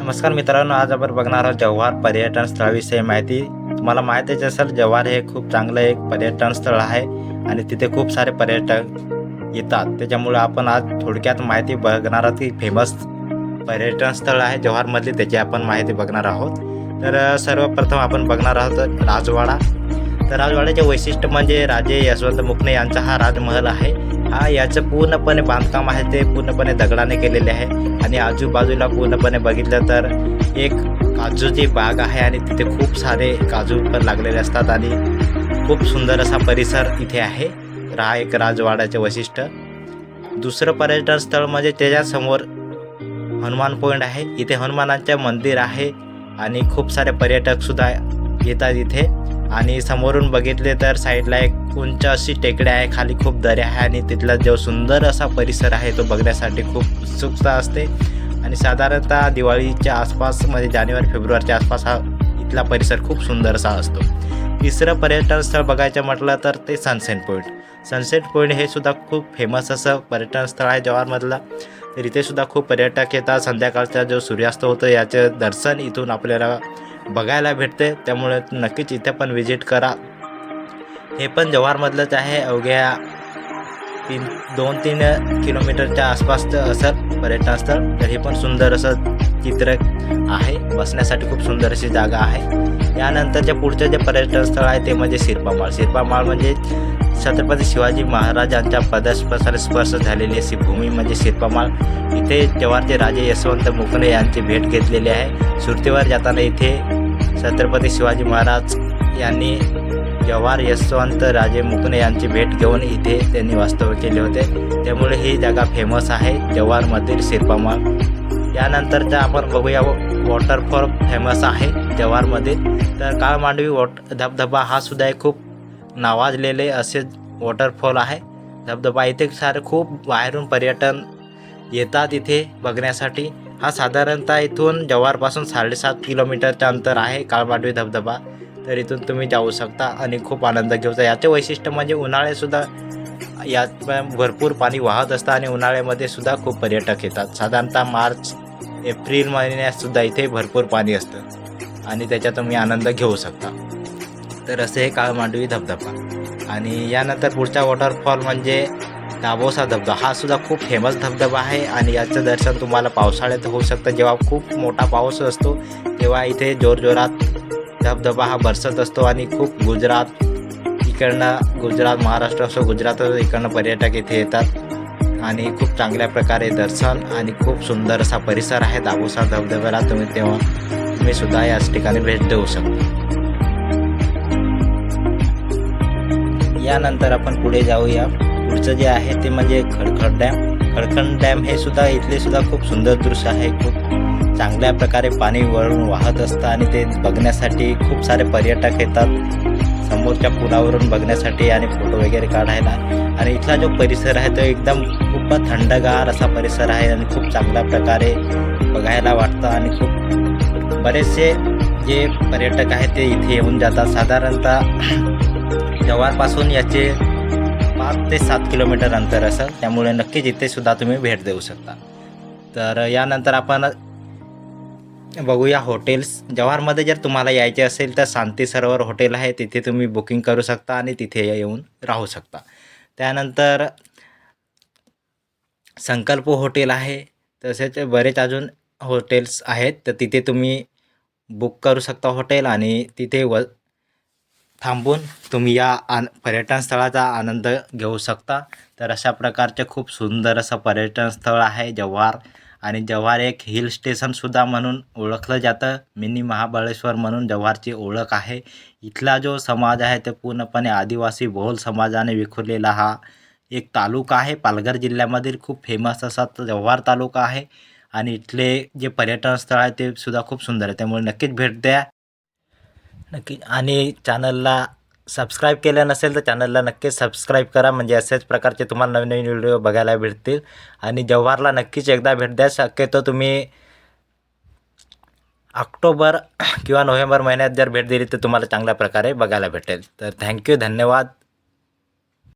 नमस्कार मित्रांनो आज आपण बघणार आहोत जव्हार पर्यटन स्थळाविषयी माहिती. तुम्हाला माहितीच असेल जव्हार हे खूप चांगलं एक पर्यटन स्थळ आहे आणि तिथे खूप सारे पर्यटक येतात. त्याच्यामुळे आपण आज थोडक्यात माहिती बघणार आहोत की फेमस पर्यटन स्थळ आहे जव्हारमधली त्याची आपण माहिती बघणार आहोत. तर सर्वप्रथम आपण बघणार आहोत राजवाडा. तर राजवाड्याचे वैशिष्ट्य म्हणजे राजे यशवंत मुकणे यांचा हा राजमहल आहे. हा याचं पूर्णपणे बांधकाम आहे ते पूर्णपणे दगडाने केलेले आहे. आणि आजूबाजूला पूर्णपणे बघितलं तर एक काजूची बाग आहे आणि तिथे खूप सारे काजू पण लागलेले असतात आणि खूप सुंदर असा परिसर इथे आहे. रहा हा एक राजवाड्याचे वैशिष्ट्य. दुसरं पर्यटन स्थळ म्हणजे त्याच्यासमोर हनुमान पॉईंट आहे. इथे हनुमानाचे मंदिर आहे आणि खूप सारे पर्यटकसुद्धा येतात इथे. आणि समोरून बघितले तर साईडला एक उंच अशी टेकडी आहे खाली खूप दऱ्या आहे आणि तिथला जो सुंदर असा परिसर आहे तो बघण्यासाठी खूप उत्सुकता असते. आणि साधारणतः दिवाळीच्या आसपास म्हणजे जानेवारी फेब्रुवारीच्या आसपास हा इथला परिसर खूप सुंदर असा असतो. तिसरं पर्यटन स्थळ बघायचं म्हटलं तर ते सनसेट पॉईंट सनसेट पॉईंट हे सुद्धा खूप फेमस असं पर्यटन स्थळ आहे जव्हारमधलं. तर इथे सुद्धा खूप पर्यटक येतात. संध्याकाळचा जो सूर्यास्त होतो याचं दर्शन इथून आपल्याला बघायला भेटते त्यामुळे नक्कीच इथे पण व्हिजिट करा. हे पण जव्हारमधलंच आहे अवघ्या तीन दोन तीन किलोमीटरच्या आसपासचं असं पर्यटन स्थळ. तर हे पण सुंदर असं चित्र आहे बसण्यासाठी खूप सुंदर अशी जागा आहे. यानंतरच्या पुढचं जे पर्यटन स्थळ आहे ते म्हणजे शिरपामाळ शिरपामाळ म्हणजे छत्रपती शिवाजी महाराजांच्या पदस्पर्शाला स्पर्श झालेली अशी भूमी म्हणजे शिरपामाळ इथे जव्हारचे राजे यशवंत मुकणे यांची भेट घेतलेली आहे. सुरतेवर जाताना इथे छत्रपती शिवाजी महाराज यांनी जव्हार यशवंत राजे मुकणे यांची भेट घेऊन इथे त्यांनी वास्तव्य केले होते. त्यामुळे ही जागा फेमस आहे जव्हारमधील शिरपामाळ. यानंतरचा आपण बघूया वॉटरफॉल फेमस आहे जव्हारमधील तर काळमांडवी वॉट धबधबा हा सुद्धा एक खूप नावाजलेले असे वॉटरफॉल आहे. धबधबा इथे सारे खूप बाहेरून पर्यटन येतात इथे बघण्यासाठी. हा साधारणतः इथून जव्हारपासून साडेसात किलोमीटरच्या अंतर आहे काळमांडवी धबधबा. तर इथून तुम्ही जाऊ शकता आणि खूप आनंद घेऊ शकता. याचे वैशिष्ट्य म्हणजे उन्हाळ्यातसुद्धा यात भरपूर पाणी वाहत असतं आणि उन्हाळ्यामध्ये सुद्धा खूप पर्यटक येतात. साधारणतः मार्च एप्रिल महिन्यातसुद्धा इथे भरपूर पाणी असतं आणि त्याचा तुम्ही आनंद घेऊ शकता. तर असे हे काळमांडवी धबधबा. आणि यानंतर पुढचा वॉटरफॉल म्हणजे दाबोसा धबधबा. हा सुद्धा खूप फेमस धबधबा आहे आणि याचं दर्शन तुम्हाला पावसाळ्यात होऊ शकतं. जेव्हा खूप मोठा पाऊस असतो तेव्हा इथे जोरजोरात धबधबा हा बरसत असतो आणि खूप गुजरात इकडनं गुजरात महाराष्ट्र असो गुजरात असो इकडनं पर्यटक इथे येतात. आणि खूप चांगल्या प्रकारे दर्शन आणि खूप सुंदर असा परिसर आहे दाबोसा धबधब्याला. तुम्ही तेव्हा तुम्ही सुद्धा याच ठिकाणी भेट देऊ शकता. यानंतर आपण पुढे जाऊया. पुढचं जे आहे ते म्हणजे खडखड डॅम. खडखड डॅम हे सुद्धा इथले सुद्धा खूप सुंदर दृश्य आहे. खूप चांगल्या प्रकारे पाणी वरून वाहत असतं आणि ते बघण्यासाठी खूप सारे पर्यटक येतात. समोरच्या पुलावरून बघण्यासाठी आणि फोटो वगैरे काढायला. आणि इथला जो परिसर आहे तो एकदम खूपच थंडगार असा परिसर आहे आणि खूप चांगल्या प्रकारे बघायला वाटतं आणि खूप बरेचसे जे पर्यटक आहेत ते इथे येऊन जातात. साधारणतः जवळपासून याचे पाच ते सात किलोमीटर अंतर असं त्यामुळे नक्कीच इथे सुद्धा तुम्ही भेट देऊ शकता. तर यानंतर आपण बघूया हॉटेल्स जव्हारमध्ये जर तुम्हाला यायचे असेल तर शांती सरोवर हॉटेल आहे. तिथे तुम्ही बुकिंग करू शकता आणि तिथे येऊन राहू शकता. त्यानंतर संकल्प हॉटेल आहे. तसेच बरेच अजून हॉटेल्स आहेत. तर तिथे तुम्ही बुक करू शकता हॉटेल आणि तिथे व थांबून तुम्ही या आन पर्यटन स्थळाचा आनंद घेऊ शकता. तर अशा प्रकारचे खूप सुंदर असं पर्यटन स्थळ आहे जव्हार. आणि जव्हार एक हिल स्टेशनसुद्धा म्हणून ओळखलं जातं. मिनी महाबळेश्वर म्हणून जव्हारची ओळख आहे. इथला जो समाज आहे ते पूर्णपणे आदिवासी बहुल समाजाने विखुरलेला हा एक तालुका आहे. पालघर जिल्ह्यामधील खूप फेमस असा तो जव्हार तालुका आहे. आणि इथले जे पर्यटन स्थळ आहे ते सुद्धा खूप सुंदर आहे. त्यामुळे नक्कीच भेट द्या. नक्की. आणि चॅनलला सबस्क्राईब केलं नसेल तर चॅनलला नक्कीच सबस्क्राईब करा. म्हणजे असेच प्रकारचे तुम्हाला नवीन नवीन व्हिडिओ बघायला भेटतील. आणि जव्हारला नक्कीच एकदा भेट द्या. शक्यतो तुम्ही ऑक्टोबर किंवा नोव्हेंबर महिन्यात जर भेट दिली तर तुम्हाला चांगल्या प्रकारे बघायला भेटेल. तर थँक्यू धन्यवाद.